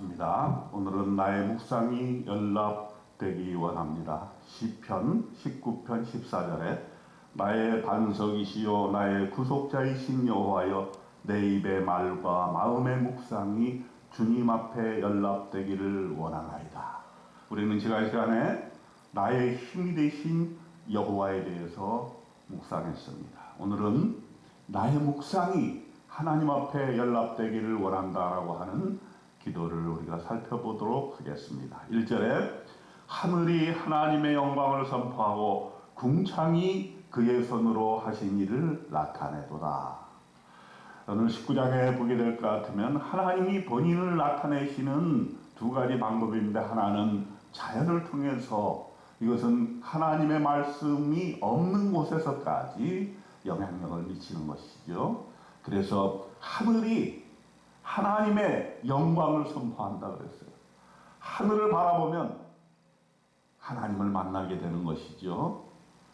반갑습니다. 오늘은 나의 묵상이 연락되기 원합니다. 시편 19편 14절에 나의 반석이시요 나의 구속자이신 여호와여 내 입의 말과 마음의 묵상이 주님 앞에 연락되기를 원하나이다. 우리는 지난 시간에 나의 힘이 되신 여호와에 대해서 묵상했습니다. 오늘은 나의 묵상이 하나님 앞에 연락되기를 원한다라고 하는 기도를 우리가 살펴보도록 하겠습니다. 1절에 하늘이 하나님의 영광을 선포하고 궁창이 그의 손으로 하신 일을 나타내도다. 오늘 19장에 보게 될 것 같으면 하나님이 본인을 나타내시는 두 가지 방법입니다. 하나는 자연을 통해서 이것은 하나님의 말씀이 없는 곳에서까지 영향력을 미치는 것이죠. 그래서 하늘이 하나님의 영광을 선포한다 그랬어요. 하늘을 바라보면 하나님을 만나게 되는 것이죠.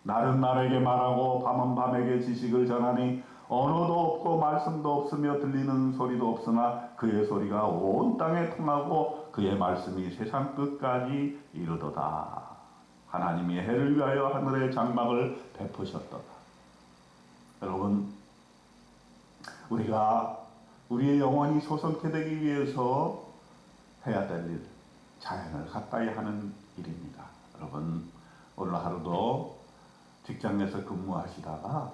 날은 날에게 말하고 밤은 밤에게 지식을 전하니 언어도 없고 말씀도 없으며 들리는 소리도 없으나 그의 소리가 온 땅에 통하고 그의 말씀이 세상 끝까지 이르도다. 하나님이 해를 위하여 하늘의 장막을 베푸셨도다. 여러분, 우리가 우리의 영혼이 소성케 되기 위해서 해야 될 일, 자연을 가까이 하는 일입니다. 여러분, 오늘 하루도 직장에서 근무하시다가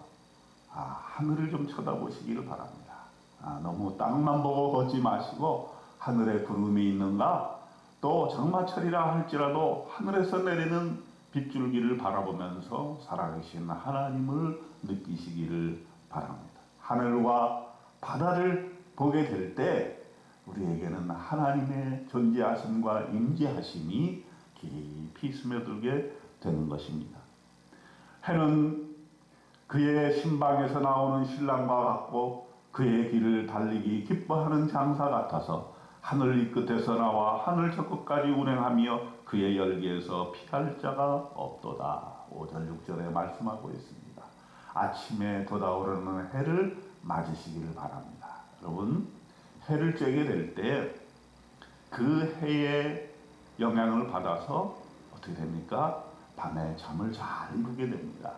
아, 하늘을 좀 쳐다보시기를 바랍니다. 아, 너무 땅만 보고 걷지 마시고 하늘에 구름이 있는가 또 장마철이라 할지라도 하늘에서 내리는 빗줄기를 바라보면서 살아계신 하나님을 느끼시기를 바랍니다. 하늘과 바다를 보게 될 때 우리에게는 하나님의 존재하심과 임재하심이 깊이 스며들게 되는 것입니다. 해는 그의 신방에서 나오는 신랑과 같고 그의 길을 달리기 기뻐하는 장사 같아서 하늘 이 끝에서 나와 하늘 저 끝까지 운행하며 그의 열기에서 피할 자가 없도다. 5절 6절에 말씀하고 있습니다. 아침에 돋아오르는 해를 맞으시기를 바랍니다. 여러분 해를 쬐게 될 때 그 해의 영향을 받아서 어떻게 됩니까? 밤에 잠을 잘 이루게 됩니다.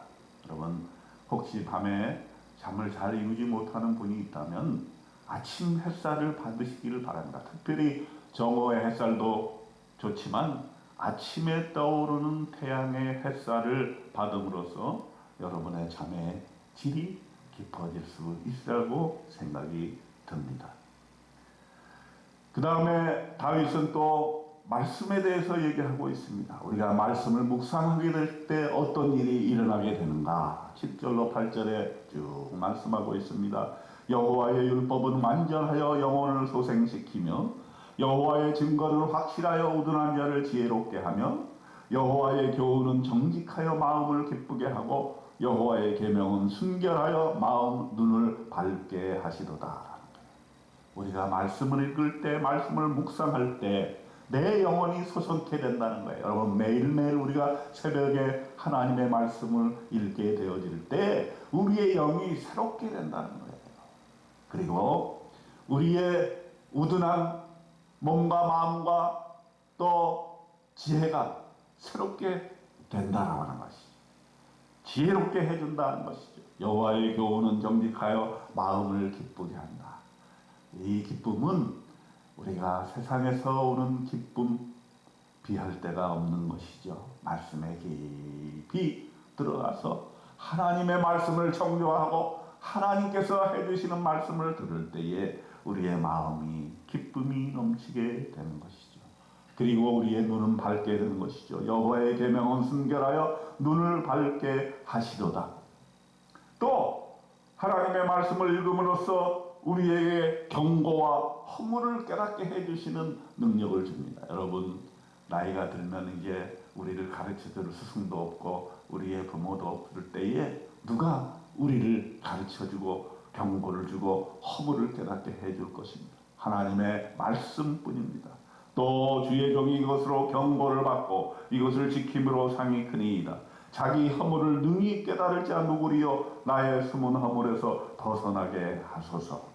여러분 혹시 밤에 잠을 잘 이루지 못하는 분이 있다면 아침 햇살을 받으시기를 바랍니다. 특별히 정오의 햇살도 좋지만 아침에 떠오르는 태양의 햇살을 받음으로써 여러분의 잠의 질이 깊어질 수 있으라고 생각이 듭니다. 그 다음에 다윗은 또 말씀에 대해서 얘기하고 있습니다. 우리가 말씀을 묵상하게 될 때 어떤 일이 일어나게 되는가? 7절로 8절에 쭉 말씀하고 있습니다. 여호와의 율법은 완전하여 영혼을 소생시키며 여호와의 증거는 확실하여 우둔한 자를 지혜롭게 하며 여호와의 교훈은 정직하여 마음을 기쁘게 하고 여호와의 계명은 순결하여 마음 눈을 밝게 하시도다. 우리가 말씀을 읽을 때 말씀을 묵상할 때 내 영혼이 소성케 된다는 거예요. 여러분 매일매일 우리가 새벽에 하나님의 말씀을 읽게 되어질 때 우리의 영이 새롭게 된다는 거예요. 그리고 우리의 우둔한 몸과 마음과 또 지혜가 새롭게 된다라고 하는 것이죠. 지혜롭게 해준다는 것이죠. 여호와의 교훈은 정직하여 마음을 기쁘게 한다. 이 기쁨은 우리가 세상에서 오는 기쁨 비할 데가 없는 것이죠. 말씀에 깊이 들어가서 하나님의 말씀을 청조하고 하나님께서 해주시는 말씀을 들을 때에 우리의 마음이 기쁨이 넘치게 되는 것이죠. 그리고 우리의 눈은 밝게 되는 것이죠. 여호와의 계명은 순결하여 눈을 밝게 하시도다. 또 하나님의 말씀을 읽음으로써 우리에게 경고와 허물을 깨닫게 해주시는 능력을 줍니다. 여러분 나이가 들면 이제 우리를 가르쳐줄 스승도 없고 우리의 부모도 없을 때에 누가 우리를 가르쳐주고 경고를 주고 허물을 깨닫게 해줄 것입니다. 하나님의 말씀뿐입니다. 또 주의 종이 이것으로 경고를 받고 이것을 지킴으로 상이 크니이다. 자기 허물을 능히 깨달을 자 누구리요 나의 숨은 허물에서 벗어나게 하소서.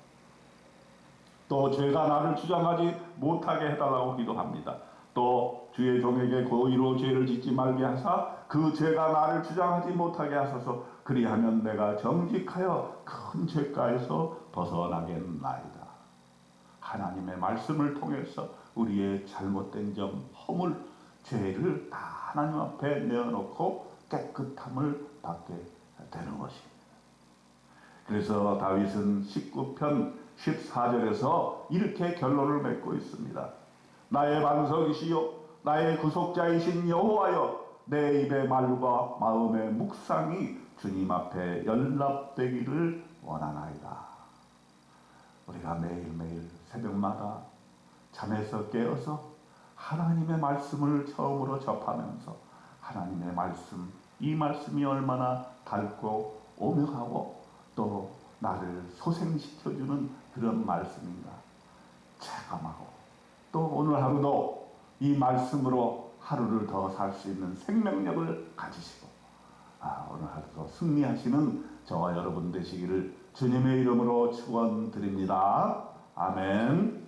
또 죄가 나를 주장하지 못하게 해달라고 기도합니다. 또 주의 종에게 고의로 죄를 짓지 말게 하사 그 죄가 나를 주장하지 못하게 하소서 그리하면 내가 정직하여 큰 죄가에서 벗어나겠나이다. 하나님의 말씀을 통해서 우리의 잘못된 점, 허물, 죄를 다 하나님 앞에 내어놓고 깨끗함을 받게 되는 것입니다. 그래서 다윗은 19편 14절에서 이렇게 결론을 맺고 있습니다. 나의 반석이시요 나의 구속자이신 여호와여 내 입의 말과 마음의 묵상이 주님 앞에 연락되기를 원하나이다. 우리가 매일매일 새벽마다 잠에서 깨어서 하나님의 말씀을 처음으로 접하면서 하나님의 말씀, 이 말씀이 얼마나 달고 오묘하고 또 나를 소생시켜주는 그런 말씀인가 체감하고 또 오늘 하루도 이 말씀으로 하루를 더 살 수 있는 생명력을 가지시고 아, 오늘 하루도 승리하시는 저와 여러분 되시기를 주님의 이름으로 축원드립니다. 아멘.